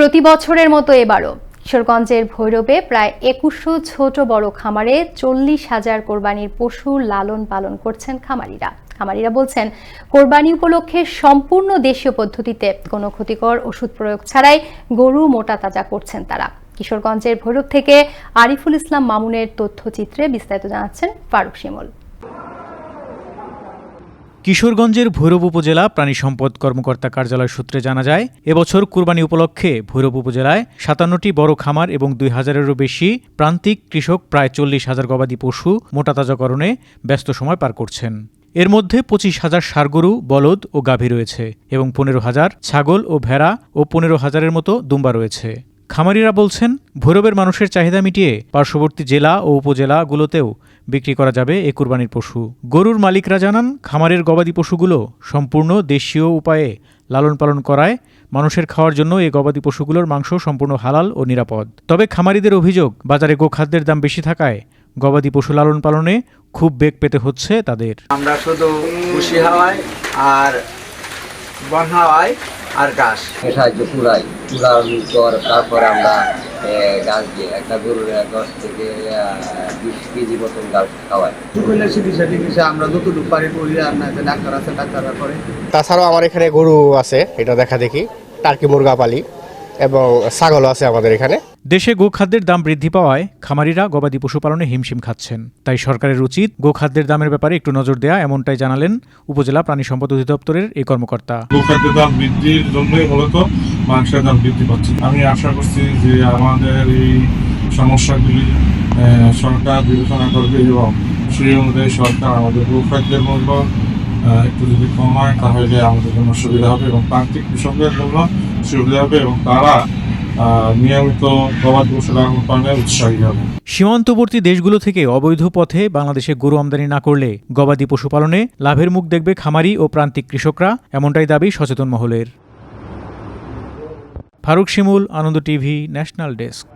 প্রতি বছরের মতো এবারও। কিশোরগঞ্জের ভৈরবে প্রায় একুশশো ছোট বড় খামারে চল্লিশ হাজার কোরবানির পশু লালন পালন করছেন খামারিরা। খামারিরা বলছেন, কোরবানি উপলক্ষে সম্পূর্ণ দেশীয় পদ্ধতিতে কোনো ক্ষতিকর ওষুধ প্রয়োগ ছাড়াই গরু মোটা তাজা করছেন তারা। কিশোরগঞ্জের ভৈরব থেকে আরিফুল ইসলাম মামুনের তথ্যচিত্রে বিস্তারিত জানাচ্ছেন ফারুক শিমুল। কিশোরগঞ্জের ভৈরব উপজেলা প্রাণী সম্পদ কর্মকর্তা কার্যালয় সূত্রে জানা যায়, এবছর কুরবানি উপলক্ষে ভৈরব উপজেলায় সাতান্নটি বড় খামার এবং দুই হাজারেরও বেশি প্রান্তিক কৃষক প্রায় চল্লিশ হাজার গবাদি পশু মোটাতাজাকরণে ব্যস্ত সময় পার করছেন। এর মধ্যে পঁচিশ হাজার সারগরু, বলদ ও গাভী রয়েছে এবং পনেরো হাজার ছাগল ও ভেড়া ও পনেরো হাজারের মতো দুম্বা রয়েছে। খামারিরা বলছেন, ভৈরবের মানুষের চাহিদা মিটিয়ে পার্শ্ববর্তী জেলা ও উপজেলাগুলোতেও বিক্রি করা যাবে এ কুরবানির পশু। গরুর মালিকরা জানান, খামারের গবাদি পশুগুলো সম্পূর্ণ দেশীয় উপায়ে লালন পালন করায় মানুষের খাওয়ার জন্য এই গবাদি পশুগুলোর মাংস সম্পূর্ণ হালাল ও নিরাপদ। তবে খামারিদের অভিযোগ, বাজারে গোখাদ্যের দাম বেশি থাকায় গবাদি পশু লালন পালনে খুব বেগ পেতে হচ্ছে তাদের। আমরা শুধু খুশি হাওয়ায় আর বন হাওয়ায় আর ঘাস। সাহায্য কুড়াই। কুড়ানোর পর তারপর আমরা গাছ দিয়ে একটা গরুর দশ থেকে বিশ কেজি মতন গাছ খাওয়াই। কইলে চিকিৎসা টিকিৎসা আমরা যতটুকু পারি করি আর না যে ডাক্তার আছে ডাক্তাররা করে। তাছাড়াও আমার এখানে গরু আছে এটা দেখা দেখি। টার্কি মুরগা পালি এবং ছাগলও আছে আমাদের এখানে। দেশে গোখাদ্যের দাম বৃদ্ধি পাওয়ায় খামারিরা গবাদি পশুপালনে হিমশিম খাচ্ছেন। তাই সরকারের উচিত গোখাদ্যের দামের ব্যাপারে একটু নজর দেয়া, এমনটাই জানালেন উপজেলা প্রাণী সম্পদ অধিদপ্তরের এই কর্মকর্তা। গোখাদ্যের দাম বৃদ্ধির জন্যই মূলত মাংসের দাম বৃদ্ধি পাচ্ছে। আমি আশা করছি যে আমাদের এই সমস্যাগুলি সরকার বিবেচনা করবে এবং সেই অনুযায়ী সরকার আমাদের গোখাদ্যের মূল্য একটু যদি কমায়, তাহলে আমাদের জন্য সুবিধা হবে এবং প্রান্তিক কৃষকদের জন্য সুবিধা হবে এবং তারা নিয়মিত গবাদি উৎসাহী হবে সীমান্তবর্তী দেশগুলো থেকে অবৈধ পথে বাংলাদেশে গরু আমদানি না করলে গবাদি পশুপালনে লাভের মুখ দেখবে খামারি ও প্রান্তিক কৃষকরা, এমনটাই দাবি সচেতন মহলের। Faruk Shimul, Ananda TV, national desk.